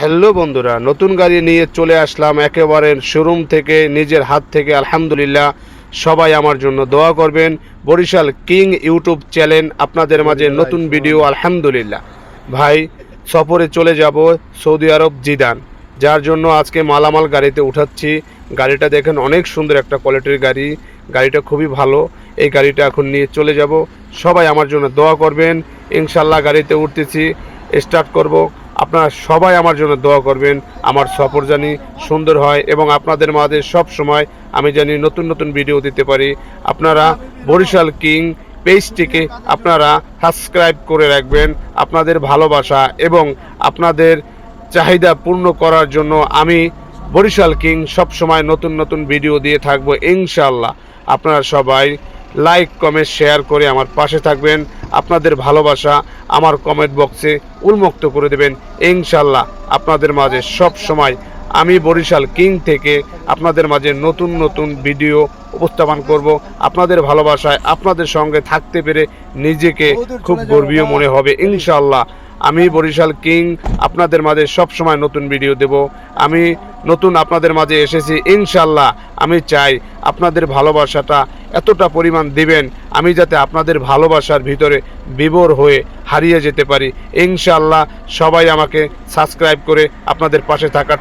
Hello বন্ধুরা নতুন গাড়ি নিয়ে চলে আসলাম একেবারে শোরুম থেকে নিজের হাত থেকে আলহামদুলিল্লাহ। সবাই আমার জন্য দোয়া করবেন। বরিশাল কিং ইউটিউব চ্যানেল আপনাদের মাঝে নতুন ভিডিও আলহামদুলিল্লাহ। ভাই সফরে চলে যাব সৌদি আরব জিদান। যার জন্য আজকে মালামাল গাড়িতে উঠাচ্ছি। গাড়িটা দেখেন অনেক সুন্দর একটা কোয়ালিটির গাড়ি। গাড়িটা খুবই ভালো। এই গাড়িটা এখন নিয়ে চলে যাব। সবাই আমার জন্য দোয়া করবেন। ইনশাল্লাহ গাড়িতে উঠতেছি। স্টার্ট করব। আপনারা সবাই আমার জন্য দোয়া করবেন, আমার সফর জানি সুন্দর হয় এবং আপনাদের মাঝে সব সময় আমি জানি নতুন নতুন ভিডিও দিতে পারি। আপনারা বরিশাল কিং পেজটিকে আপনারা সাবস্ক্রাইব করে রাখবেন, আপনাদের ভালোবাসা এবং আপনাদের চাহিদা পূর্ণ করার জন্য আমি বরিশাল কিং সব সময় নতুন নতুন ভিডিও দিয়ে থাকব ইনশাল্লাহ আপনারা সবাই লাইক কমেন্ট শেয়ার করে আমার পাশে থাকবেন। আপনাদের ভালোবাসা আমার কমেন্ট বক্সে উন্মুক্ত করে দেবেন। ইনশাল্লাহ আপনাদের মাঝে সব সময় আমি বরিশাল কিং থেকে আপনাদের মাঝে নতুন নতুন ভিডিও উপস্থাপন করব। আপনাদের ভালোবাসায় আপনাদের সঙ্গে থাকতে পেরে নিজেকে খুব গর্বীয় মনে হবে। ইনশাল্লাহ আমি বরিশাল কিং আপনাদের মাঝে সব সময় নতুন ভিডিও দেব। আমি নতুন আপনাদের মাঝে এসেছি। ইনশাল্লাহ আমি চাই আপনাদের ভালোবাসাটা এতটা পরিমাণ দিবেন, আমি যাতে আপনাদের ভালোবাসার ভিতরে বিবর হয়ে হারিয়ে যেতে পারি। ইনশাল্লাহ সবাই আমাকে সাবস্ক্রাইব করে আপনাদের পাশে থাকার